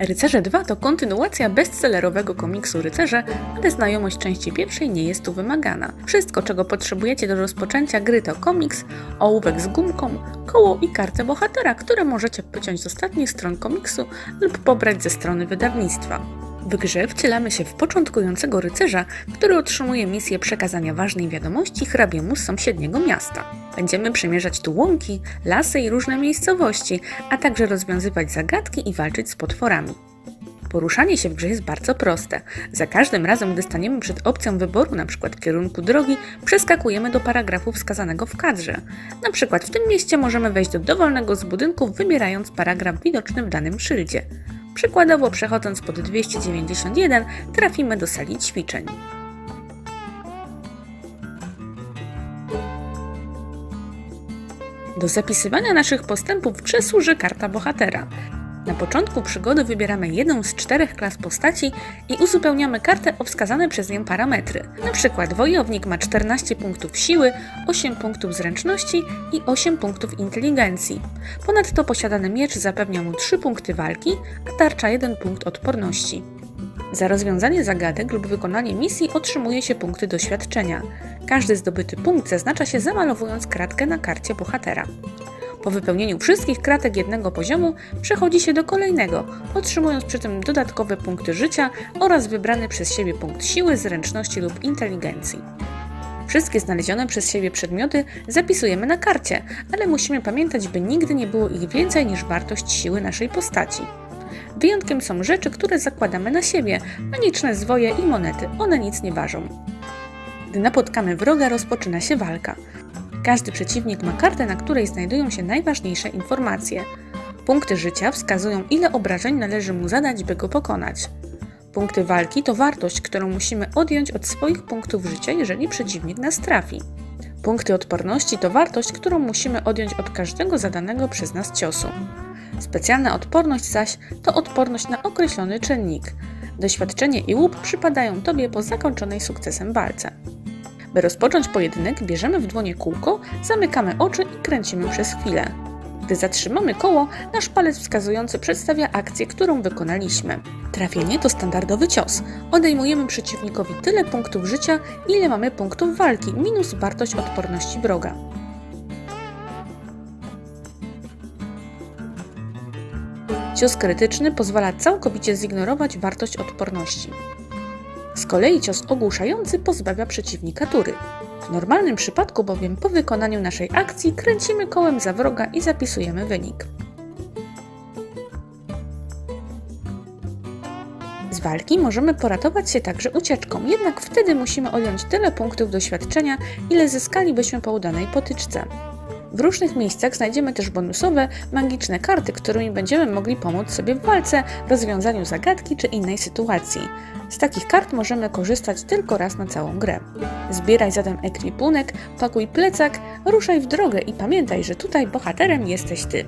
Rycerze 2 to kontynuacja bestsellerowego komiksu Rycerze, ale znajomość części pierwszej nie jest tu wymagana. Wszystko, czego potrzebujecie do rozpoczęcia gry to komiks, ołówek z gumką, koło i kartę bohatera, które możecie pociąć z ostatnich stron komiksu lub pobrać ze strony wydawnictwa. W grze wcielamy się w początkującego rycerza, który otrzymuje misję przekazania ważnej wiadomości hrabiemu z sąsiedniego miasta. Będziemy przemierzać tu łąki, lasy i różne miejscowości, a także rozwiązywać zagadki i walczyć z potworami. Poruszanie się w grze jest bardzo proste. Za każdym razem, gdy staniemy przed opcją wyboru, np. kierunku drogi, przeskakujemy do paragrafu wskazanego w kadrze. Na przykład w tym mieście możemy wejść do dowolnego z budynków, wybierając paragraf widoczny w danym szyldzie. Przykładowo przechodząc pod 291 trafimy do sali ćwiczeń. Do zapisywania naszych postępów w grze służy karta bohatera. Na początku przygody wybieramy jedną z czterech klas postaci i uzupełniamy kartę o wskazane przez nią parametry. Na przykład wojownik ma 14 punktów siły, 8 punktów zręczności i 8 punktów inteligencji. Ponadto posiadany miecz zapewnia mu 3 punkty walki, a tarcza 1 punkt odporności. Za rozwiązanie zagadek lub wykonanie misji otrzymuje się punkty doświadczenia. Każdy zdobyty punkt zaznacza się zamalowując kratkę na karcie bohatera. Po wypełnieniu wszystkich kratek jednego poziomu przechodzi się do kolejnego, otrzymując przy tym dodatkowe punkty życia oraz wybrany przez siebie punkt siły, zręczności lub inteligencji. Wszystkie znalezione przez siebie przedmioty zapisujemy na karcie, ale musimy pamiętać, by nigdy nie było ich więcej niż wartość siły naszej postaci. Wyjątkiem są rzeczy, które zakładamy na siebie, magiczne zwoje i monety, one nic nie ważą. Gdy napotkamy wroga, rozpoczyna się walka. Każdy przeciwnik ma kartę, na której znajdują się najważniejsze informacje. Punkty życia wskazują, ile obrażeń należy mu zadać, by go pokonać. Punkty walki to wartość, którą musimy odjąć od swoich punktów życia, jeżeli przeciwnik nas trafi. Punkty odporności to wartość, którą musimy odjąć od każdego zadanego przez nas ciosu. Specjalna odporność zaś to odporność na określony czynnik. Doświadczenie i łup przypadają Tobie po zakończonej sukcesem walce. By rozpocząć pojedynek, bierzemy w dłonie kółko, zamykamy oczy i kręcimy przez chwilę. Gdy zatrzymamy koło, nasz palec wskazujący przedstawia akcję, którą wykonaliśmy. Trafienie to standardowy cios. Odejmujemy przeciwnikowi tyle punktów życia, ile mamy punktów walki, minus wartość odporności wroga. Cios krytyczny pozwala całkowicie zignorować wartość odporności. Z kolei cios ogłuszający pozbawia przeciwnika tury. W normalnym przypadku bowiem po wykonaniu naszej akcji kręcimy kołem za wroga i zapisujemy wynik. Z walki możemy poratować się także ucieczką, jednak wtedy musimy odjąć tyle punktów doświadczenia, ile zyskalibyśmy po udanej potyczce. W różnych miejscach znajdziemy też bonusowe, magiczne karty, którymi będziemy mogli pomóc sobie w walce, rozwiązaniu zagadki czy innej sytuacji. Z takich kart możemy korzystać tylko raz na całą grę. Zbieraj zatem ekwipunek, pakuj plecak, ruszaj w drogę i pamiętaj, że tutaj bohaterem jesteś ty.